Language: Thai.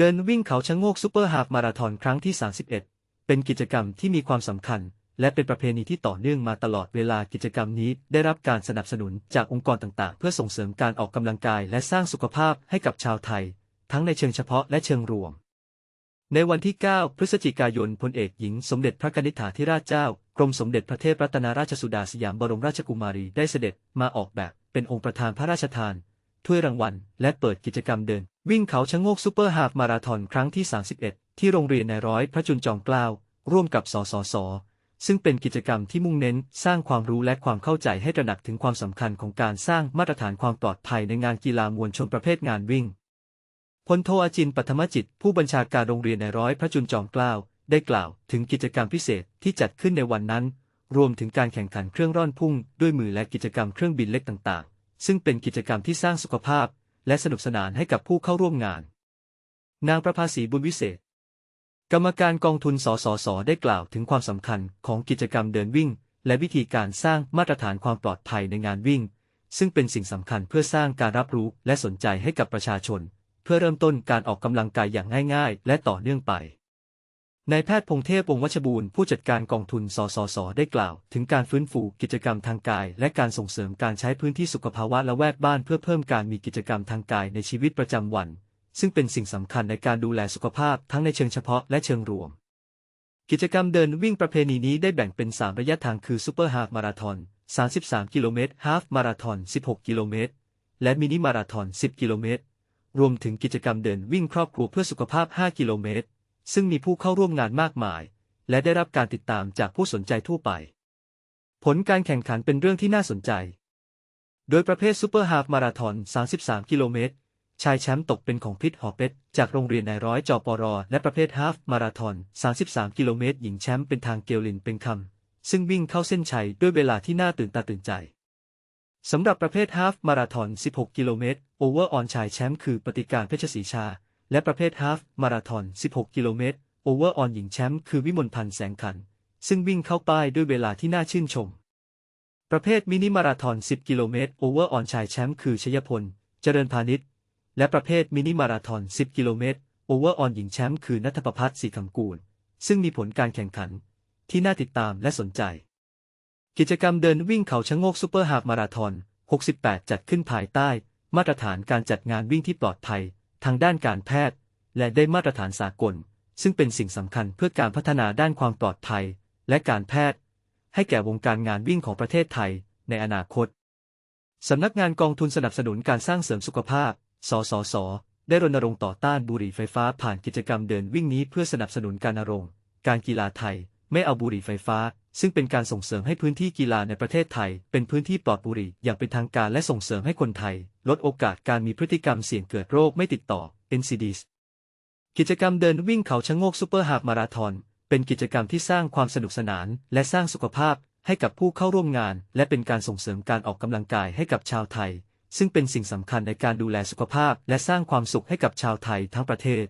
เดินวิ่งเขาชะโงกซูเปอร์ฮาฟมาราธอนครั้งที่ 31 เป็นกิจกรรมที่มีความสำคัญ และเป็นประเพณีที่ต่อเนื่องมาตลอดเวลากิจกรรมนี้ ได้รับการสนับสนุนจากองค์กรต่างๆ เพื่อส่งเสริมการออกกำลังกายและสร้างสุขภาพให้กับชาวไทย ทั้งในเชิงเฉพาะและเชิงรวม ในวันที่ 9 พฤศจิกายนพลเอกหญิงสมเด็จพระกนิษฐาธิราชเจ้ากรมสมเด็จพระเทพรัตนราชสุดาสยามบรมราชกุมารีได้เสด็จมาออกแบบเป็นองค์ประธานพระราชทาน ถ้วยรางวัล และเปิดกิจกรรมเดิน วิ่งเขาชะโงกซูเปอร์ฮาฟมาราธอนครั้งที่ 31 ที่โรงเรียนในร้อยพระจุลจอมเกล้าร่วมกับสสส ซึ่งเป็นกิจกรรมที่มุ่งเน้นสร้างความรู้และความเข้าใจให้ตระหนักถึงความสำคัญของการสร้างมาตรฐานความปลอดภัยในงานกีฬามวลชนประเภทงานวิ่งพลโทอาจินปัทมจิต ผู้บัญชาการโรงเรียนในร้อยพระจุลจอมเกล้าได้กล่าวถึงกิจกรรมพิเศษที่จัดขึ้นในวันนั้น รวมถึงการแข่งขันเครื่องร่อนพุ่งด้วยมือและกิจกรรมเครื่องบินเล็กต่างๆ ซึ่งเป็นกิจกรรมที่สร้างสุขภาพ และสนุกสนานให้กับผู้เข้าร่วมงาน นางประภาสีบุญวิเศษ กรรมการกองทุนสสส ได้กล่าวถึงความสำคัญของกิจกรรมเดินวิ่ง และวิธีการสร้างมาตรฐานความปลอดภัยในงานวิ่ง ซึ่งเป็นสิ่งสำคัญเพื่อสร้างการรับรู้และสนใจให้กับประชาชน เพื่อเริ่มต้นการออกกำลังกายอย่างง่าย ๆ และต่อเนื่องไป นายแพทย์พงเทพวงศ์วัชบูรณ์ผู้จัดการกองทุน สสส ได้กล่าว ถึงการฟื้นฟูกิจกรรมทางกาย และการส่งเสริมการใช้พื้นที่สุขภาวะละแวกบ้านเพื่อเพิ่มการมีกิจกรรมทางกายในชีวิตประจำวัน ซึ่งเป็นสิ่งสำคัญในการดูแลสุขภาพทั้งในเชิงเฉพาะและเชิงรวม กิจกรรมเดินวิ่งประเพณีนี้ได้แบ่งเป็น 3 ระยะทางคือซูเปอร์ฮาฟมาราธอน 33 กิโลเมตรฮาฟมาราธอน 16 กิโลเมตร และมินิมาราธอน 10 กิโลเมตร รวมถึงกิจกรรมเดินวิ่งครอบครัวเพื่อสุขภาพ 5 กิโลเมตร ซึ่งมีผู้เข้าร่วมงานมากมาย และได้รับการติดตามจากผู้สนใจทั่วไป ผลการแข่งขันเป็นเรื่องที่น่าสนใจ โดยประเภทซูเปอร์ฮาฟมาราธอน 33 กิโลเมตร ชายแชมป์ตกเป็นของพิษหอเป็ดจากโรงเรียนนายร้อยจปรและประเภทฮาฟมาราธอน 33 กิโลเมตร หญิงแชมป์เป็นทางเกลลินเป็นคำ ซึ่งวิ่งเข้าเส้นชัยด้วยเวลาที่น่าตื่นตาตื่นใจสำหรับประเภทฮาฟมาราธอน 16 กิโลเมตร โอเวอร์ออนชายแชมป์คือปฏิการเพชรศรีชา และประเภทฮาฟมาราธอน 16 กิโลเมตร โอเวอร์ออนหญิงแชมป์คือวิมลพันธ์แสงขัน ซึ่งวิ่งเข้าป้ายด้วยเวลาที่น่าชื่นชม ประเภทมินิมาราธอน 10 กิโลเมตร โอเวอร์ออนชายแชมป์คือชยพล เจริญพาณิชย์ และประเภทมินิมาราธอน 10 กิโลเมตร โอเวอร์ออนหญิงแชมป์คือนัทประพัฒน์ศรีคำกูล ซึ่งมีผลการแข่งขัน ที่น่าติดตามและสนใจ กิจกรรมเดินวิ่งเขาชะโงกซูเปอร์ฮาฟมาราธอน 68 จัดขึ้นภายใต้ มาตรฐานการจัดงานวิ่งที่ปลอดภัย ทางด้านการแพทย์ และได้มาตรฐานสากล ซึ่งเป็นสิ่งสำคัญเพื่อการพัฒนาด้านความปลอดภัย และการแพทย์ ให้แก่วงการงานวิ่งของประเทศไทยในอนาคตสำนักงานกองทุนสนับสนุนการสร้างเสริมสุขภาพ สสส ได้รณรงค์ต่อต้านบุหรี่ไฟฟ้าผ่านกิจกรรมเดินวิ่งนี้เพื่อสนับสนุนการณรงค์การกีฬาไทย ไม่เอาบุหรี่ไฟฟ้า ซึ่งเป็นการส่งเสริมให้พื้นที่กีฬาในประเทศไทย เป็นพื้นที่ปลอดบุหรี่อย่างเป็นทางการและส่งเสริมให้คนไทย ลดโอกาสการมีพฤติกรรมเสี่ยงเกิดโรคไม่ติดต่อ NCDs กิจกรรมเดินวิ่งเขาชะโงกซูเปอร์ฮาฟมาราธอนเป็นกิจกรรมที่สร้างความสนุกสนาน และสร้างสุขภาพให้กับผู้เข้าร่วมงาน และเป็นการส่งเสริมการออกกำลังกายให้กับชาวไทย ซึ่งเป็นสิ่งสำคัญในการดูแลสุขภาพ และสร้างความสุขให้กับชาวไทยทั้งประเทศ